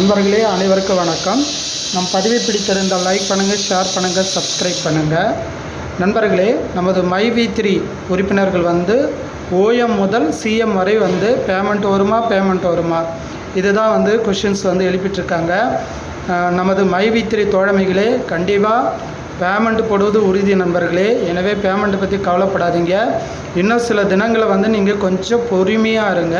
நண்பர்களே அனைவருக்கும் வணக்கம். நம் பதிவை பிடித்திருந்தால் லைக் பண்ணுங்கள் ஷேர் பண்ணுங்கள் சப்ஸ்கிரைப் பண்ணுங்கள் நண்பர்களே நமது மை வி த்ரீ உறுப்பினர்கள் வந்து ஓஎம் முதல் சிஎம் வரை வந்து பேமெண்ட் வருமா பேமெண்ட் வருமா? இதுதான் வந்து கொஷின்ஸ் வந்து எழுப்பிட்டுருக்காங்க. நமது மை வி த்ரீ தோழமைகளே கண்டிப்பாக பேமெண்ட் போடுவது உறுதி நண்பர்களே. எனவே பேமெண்ட்டை பற்றி கவலைப்படாதீங்க. இன்னும் சில தினங்களை வந்து நீங்கள் கொஞ்சம் பொறுமையாக இருங்க.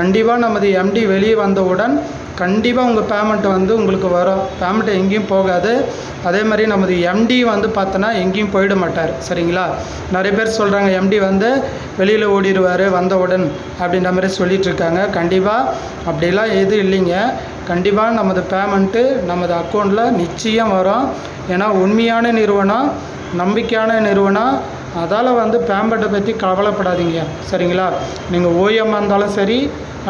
கண்டிப்பாக நமது எம்டி வெளியே வந்தவுடன் கண்டிப்பாக உங்கள் பேமெண்ட் வந்து உங்களுக்கு வரும். பேமெண்ட் எங்கேயும் போகாது. அதே மாதிரி நமது எம்டி வந்து பார்த்தோன்னா எங்கேயும் போயிட மாட்டார். சரிங்களா? நிறைய பேர் சொல்கிறாங்க எம்டி வந்து வெளியில் ஓடிடுவார் வந்தவுடன் அப்படின்ற மாதிரி சொல்லிகிட்டு இருக்காங்க. கண்டிப்பாக அப்படிலாம் எதுவும் இல்லைங்க. கண்டிப்பாக நமது பேமெண்ட்டு நமது அக்கௌண்ட்டில் நிச்சயம் வரும். ஏன்னா உண்மையான நிறுவனம் நம்பிக்கையான நிறுவனம் அதால் வந்து பேம்பட்டை பற்றி கவலைப்படாதீங்க. சரிங்களா? நீங்கள் ஓஎம் இருந்தாலும் சரி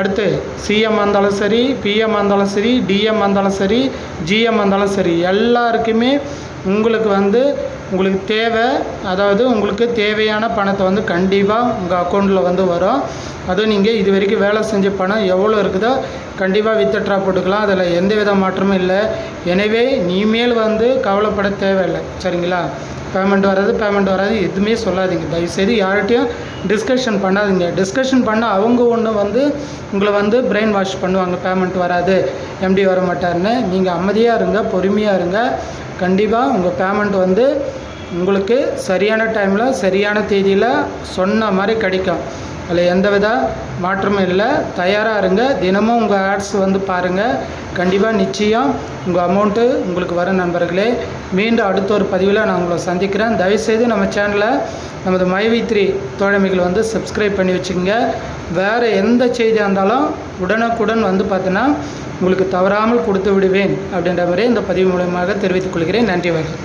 அடுத்து சிஎம் இருந்தாலும் சரி பிஎம் இருந்தாலும் சரி டிஎம் இருந்தாலும் சரி ஜிஎம் இருந்தாலும் சரி எல்லாருக்குமே உங்களுக்கு வந்து உங்களுக்கு தேவை அதாவது உங்களுக்கு தேவையான பணத்தை வந்து கண்டிப்பாக உங்கள் அக்கௌண்ட்டில் வந்து வரும். அதுவும் நீங்கள் இது வரைக்கும் வேலை செஞ்ச பணம் எவ்வளோ இருக்குதோ கண்டிப்பாக வித்தட்ரா போட்டுக்கலாம். அதில் எந்த வித மாற்றமும் இல்லை. எனவே இனிமேல் வந்து கவலைப்பட தேவையில்லை. சரிங்களா? பேமெண்ட் வராது பேமெண்ட் வராது எதுவுமே சொல்லாதீங்க. தயவுசெய்து யார்கிட்டையும் டிஸ்கஷன் பண்ணாதீங்க. டிஸ்கஷன் பண்ண அவங்க ஒன்று வந்து உங்களை வந்து பிரெயின் வாஷ் பண்ணுவாங்க. பேமெண்ட் வராது எம்டி வர மாட்டார்னு நீங்கள் அமைதியாக இருங்க பொறுமையாக இருங்க. கண்டிப்பாக உங்கள் பேமெண்ட் வந்து உங்களுக்கு சரியான டைமில் சரியான தேதியில் சொன்ன மாதிரி கிடைக்கும். அதில் எந்த வித மாற்றமும் இல்லை. தயாராக இருங்க. தினமும் உங்கள் ஆட்ஸ் வந்து பாருங்கள் கண்டிப்பாக நிச்சயம் உங்கள் அமௌண்ட்டு உங்களுக்கு வரும் நண்பர்களே. மீண்டும் அடுத்த ஒரு பதிவில் நான் உங்களை சந்திக்கிறேன். தயவுசெய்து நம்ம சேனலை நமது மைவி த்ரீ தோழமைகள் வந்து சப்ஸ்கிரைப் பண்ணி வச்சுக்கோங்க. வேறு எந்த செய்தியாக இருந்தாலும் உடனுக்குடன் வந்து பார்த்தீங்கன்னா உங்களுக்கு தவறாமல் கொடுத்து விடுவேன் அப்படின்ற மாதிரி இந்த பதிவு மூலமாக தெரிவித்துக் கொள்கிறேன். நன்றி வணக்கம்.